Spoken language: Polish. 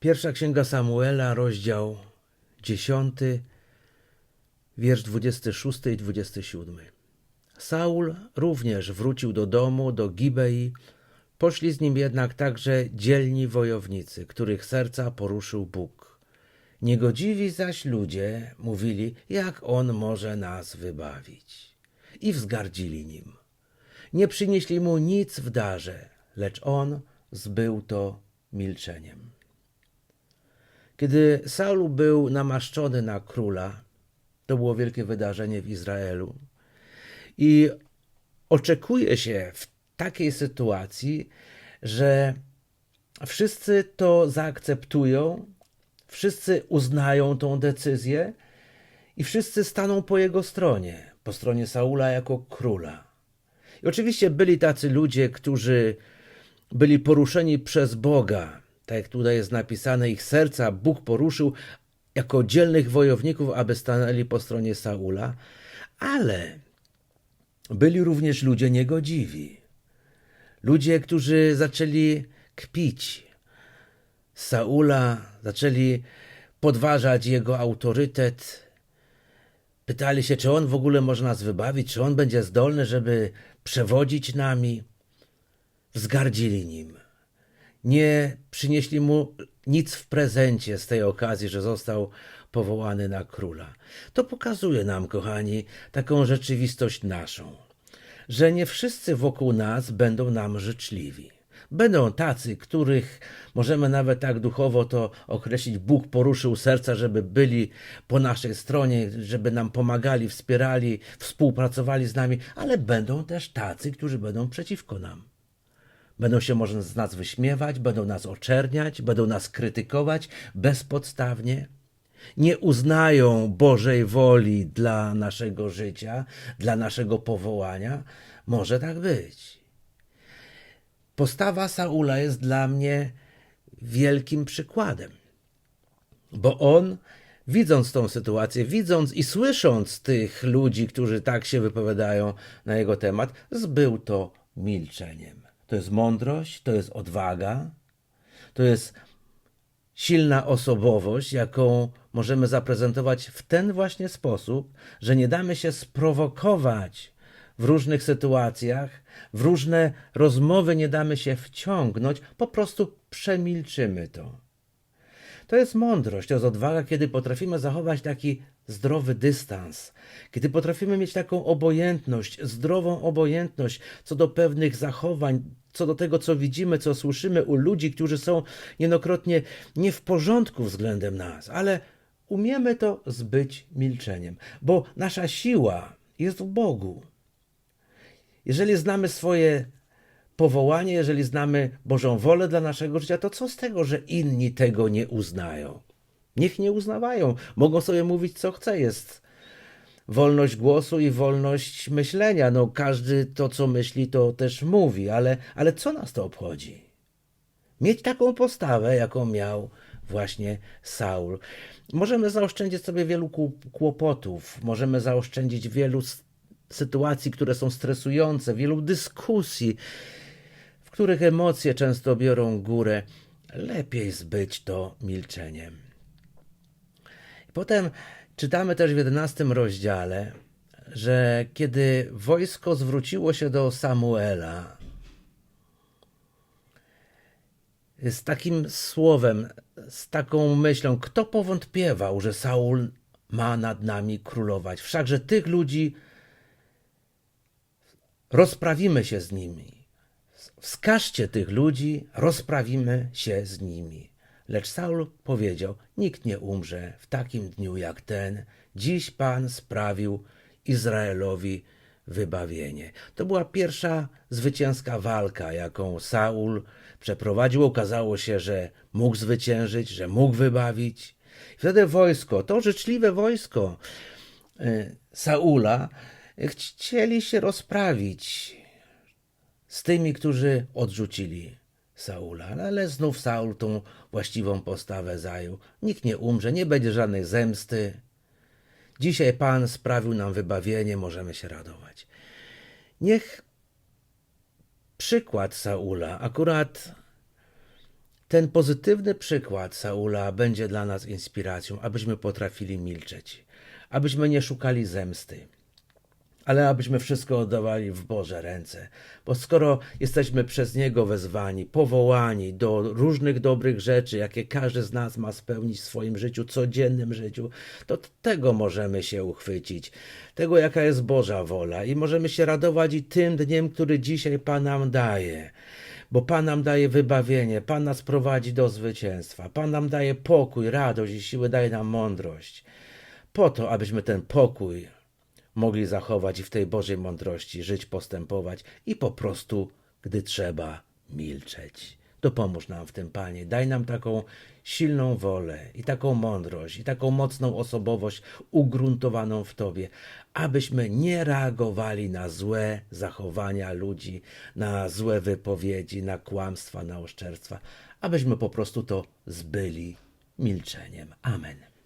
Pierwsza księga Samuela, rozdział 10, wiersz 26 i 27. Saul również wrócił do domu, do Gibei. Poszli z nim jednak także dzielni wojownicy, których serca poruszył Bóg. Niegodziwi zaś ludzie mówili, jak on może nas wybawić. I wzgardzili nim. Nie przynieśli mu nic w darze, lecz on zbył to milczeniem. Kiedy Saul był namaszczony na króla, to było wielkie wydarzenie w Izraelu. I oczekuje się w takiej sytuacji, że wszyscy to zaakceptują, wszyscy uznają tą decyzję i wszyscy staną po jego stronie, po stronie Saula jako króla. I oczywiście byli tacy ludzie, którzy byli poruszeni przez Boga. Tak jak tutaj jest napisane, ich serca Bóg poruszył jako dzielnych wojowników, aby stanęli po stronie Saula, ale byli również ludzie niegodziwi. Ludzie, którzy zaczęli kpić Saula, zaczęli podważać jego autorytet. Pytali się, czy on w ogóle może nas wybawić, czy on będzie zdolny, żeby przewodzić nami. Wzgardzili nim. Nie przynieśli mu nic w prezencie z tej okazji, że został powołany na króla. To pokazuje nam, kochani, taką rzeczywistość naszą, że nie wszyscy wokół nas będą nam życzliwi. Będą tacy, których możemy nawet tak duchowo to określić, Bóg poruszył serca, żeby byli po naszej stronie, żeby nam pomagali, wspierali, współpracowali z nami, ale będą też tacy, którzy będą przeciwko nam. Będą się może z nas wyśmiewać, będą nas oczerniać, będą nas krytykować bezpodstawnie. Nie uznają Bożej woli dla naszego życia, dla naszego powołania. Może tak być. Postawa Saula jest dla mnie wielkim przykładem, bo on, widząc tą sytuację, widząc i słysząc tych ludzi, którzy tak się wypowiadają na jego temat, zbył to milczeniem. To jest mądrość, to jest odwaga, to jest silna osobowość, jaką możemy zaprezentować w ten właśnie sposób, że nie damy się sprowokować w różnych sytuacjach, w różne rozmowy nie damy się wciągnąć, po prostu przemilczymy to. To jest mądrość, to jest odwaga, kiedy potrafimy zachować taki zdrowy dystans, kiedy potrafimy mieć taką obojętność, zdrową obojętność co do pewnych zachowań, co do tego, co widzimy, co słyszymy u ludzi, którzy są niejednokrotnie nie w porządku względem nas, ale umiemy to zbyć milczeniem, bo nasza siła jest w Bogu. Jeżeli znamy swoje powołanie, jeżeli znamy Bożą wolę dla naszego życia, to co z tego, że inni tego nie uznają? Niech nie uznawają, mogą sobie mówić, co chce. Jest wolność głosu i wolność myślenia. No, każdy to, co myśli, to też mówi, ale, ale co nas to obchodzi? Mieć taką postawę, jaką miał właśnie Saul. Możemy zaoszczędzić sobie wielu kłopotów, możemy zaoszczędzić wielu sytuacji, które są stresujące, wielu dyskusji, w których emocje często biorą górę. Lepiej zbyć to milczeniem. Potem czytamy też w jedenastym rozdziale, że kiedy wojsko zwróciło się do Samuela z takim słowem, z taką myślą, kto powątpiewał, że Saul ma nad nami królować? Wszakże tych ludzi rozprawimy się z nimi. Wskażcie tych ludzi, rozprawimy się z nimi. Lecz Saul powiedział: Nikt nie umrze w takim dniu jak ten. Dziś Pan sprawił Izraelowi wybawienie. To była pierwsza zwycięska walka, jaką Saul przeprowadził. Okazało się, że mógł zwyciężyć, że mógł wybawić. Wtedy wojsko, to życzliwe wojsko y, Saula, chcieli się rozprawić z tymi, którzy odrzucili Saula. Ale znów Saul tą właściwą postawę zajął. Nikt nie umrze, nie będzie żadnej zemsty. Dzisiaj Pan sprawił nam wybawienie, możemy się radować. Niech przykład Saula akurat ten pozytywny przykład Saula będzie dla nas inspiracją, abyśmy potrafili milczeć, abyśmy nie szukali zemsty, ale abyśmy wszystko oddawali w Boże ręce. Bo skoro jesteśmy przez Niego wezwani, powołani do różnych dobrych rzeczy, jakie każdy z nas ma spełnić w swoim życiu, codziennym życiu, to tego możemy się uchwycić. Tego, jaka jest Boża wola. I możemy się radować i tym dniem, który dzisiaj Pan nam daje. Bo Pan nam daje wybawienie, Pan nas prowadzi do zwycięstwa, Pan nam daje pokój, radość i siłę, daje nam mądrość. Po to, abyśmy ten pokój mogli zachować i w tej Bożej mądrości żyć, postępować i po prostu, gdy trzeba, milczeć. Dopomóż nam w tym, Panie. Daj nam taką silną wolę i taką mądrość i taką mocną osobowość ugruntowaną w Tobie, abyśmy nie reagowali na złe zachowania ludzi, na złe wypowiedzi, na kłamstwa, na oszczerstwa, abyśmy po prostu to zbyli milczeniem. Amen.